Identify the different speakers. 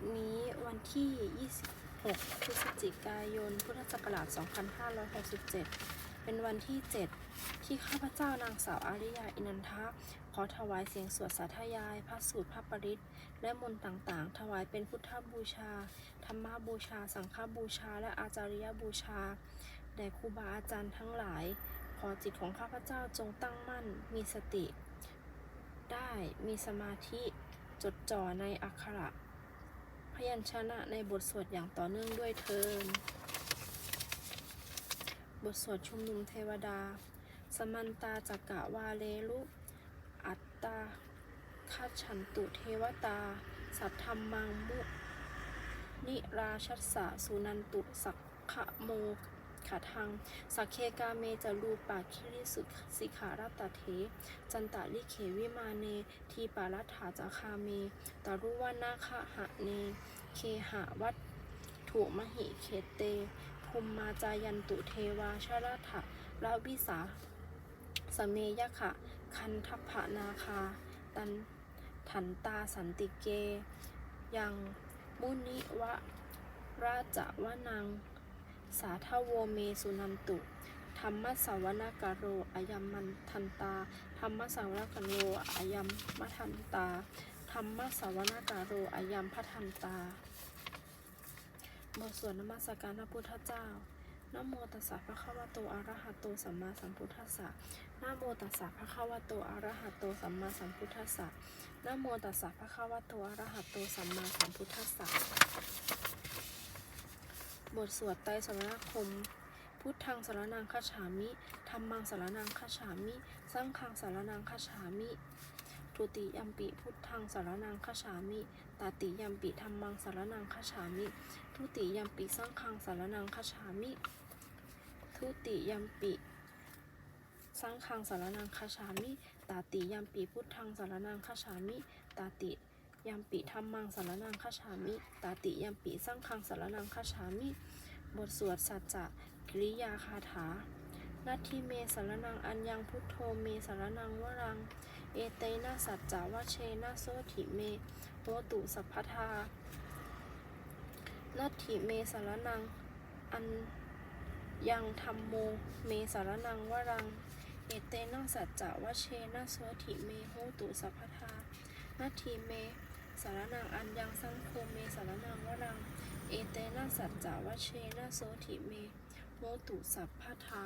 Speaker 1: ดนี้วันที่ 26 พฤศจิกายน พุทธศักราช 2567 เป็นวันที่ 7 ที่ข้าพเจ้านางสาวอาริยาอินันทะขอถวายเสียงสวดสาธยาย พระสูตรพระปริตและมนต์ต่างๆ ถวายเป็นพุทธบูชา ธรรมบูชา สังฆบูชา และอาจาริยบูชา แด่ครูบาอาจารย์ทั้งหลาย ขอจิตของข้าพเจ้าจงตั้งมั่น มีสติ ได้ มีสมาธิจดจ่อในอักขระ ยัญชนะในบทสวดอย่างต่อเนื่องด้วยเทินบทสวดชุมนุมเทวดา สมันตาจักกะวาเลลุ อัตตาคัจฉันตุเทวตา สัทธรรมังมุ นิราชัสสะสุนันตุสักขะโมขะทังสักเคกาเมจารูปาคิริสุสิขารัตเถจันตะลิเขวิมาเน ทีปารัตถาจาคาเมตารุวานาคะหะเน เคหะวัตถุมหิเคเต ภูมมาจายันตุเทวาชราถะละวิสาสเมยขะ คันทัพพนาคา ตันถันตาสันติเก ยังมุนิวะราจวนัง สาทโวเมสุนันตุ ธรรมสาวนากาโรอายัมมันทันตา ธรรมสาวนากาโรอายัมมทันตา ธรรมสาวนากาโรอายัมพะทันตา บทสวดนมัสการพระพุทธเจ้านโมตัสสะภะคะวะโตอะระหะโตสัมมาสัมพุทธัสสะนโมตัสสะภะคะวะโตอะระหะโตสัมมาสัมพุทธัสสะนโมตัสสะภะคะวะโตอะระหะโตสัมมาสัมพุทธัสสะ บทสวดไตรสรณคม พุทธังสารนังคัจฉามิธรรมังสารนังคัจฉามิ สังฆังสารนังคัจฉามิ ทุติยัมปิพุทธังสารนังคฉามิตาติยัมปิธรรมังสารนังคฉามิ ทุติยัมปิสังฆังสารนังคฉามิ ทุติยัมปิสังฆังสารนังคฉามิตาติยัมปิพุทธังสารนังคฉามิตาติยัมปิธรรมังสารนังคฉามิตาติยัมปิสังฆังสารนังคฉามิ บทสวดสัจจะกริยาคาถา นัตถิเมสารนังอัญญังพุทโธเมสารนังวรัง เอเตนะสัจจาวะเชนะโสถิเมโหตุสัพพทานัตถิเมสารนังอันยังธรรมโมเมสารนังวรัง เอเตนะสัจจาวะเชนะโสถิเมโหตุสัพพทานัตถิเมสารนังอันยังสังโฆเมสารนังวรัง เอเตนะสัจจาวะเชนะโสถิเม โมตุสัพพทา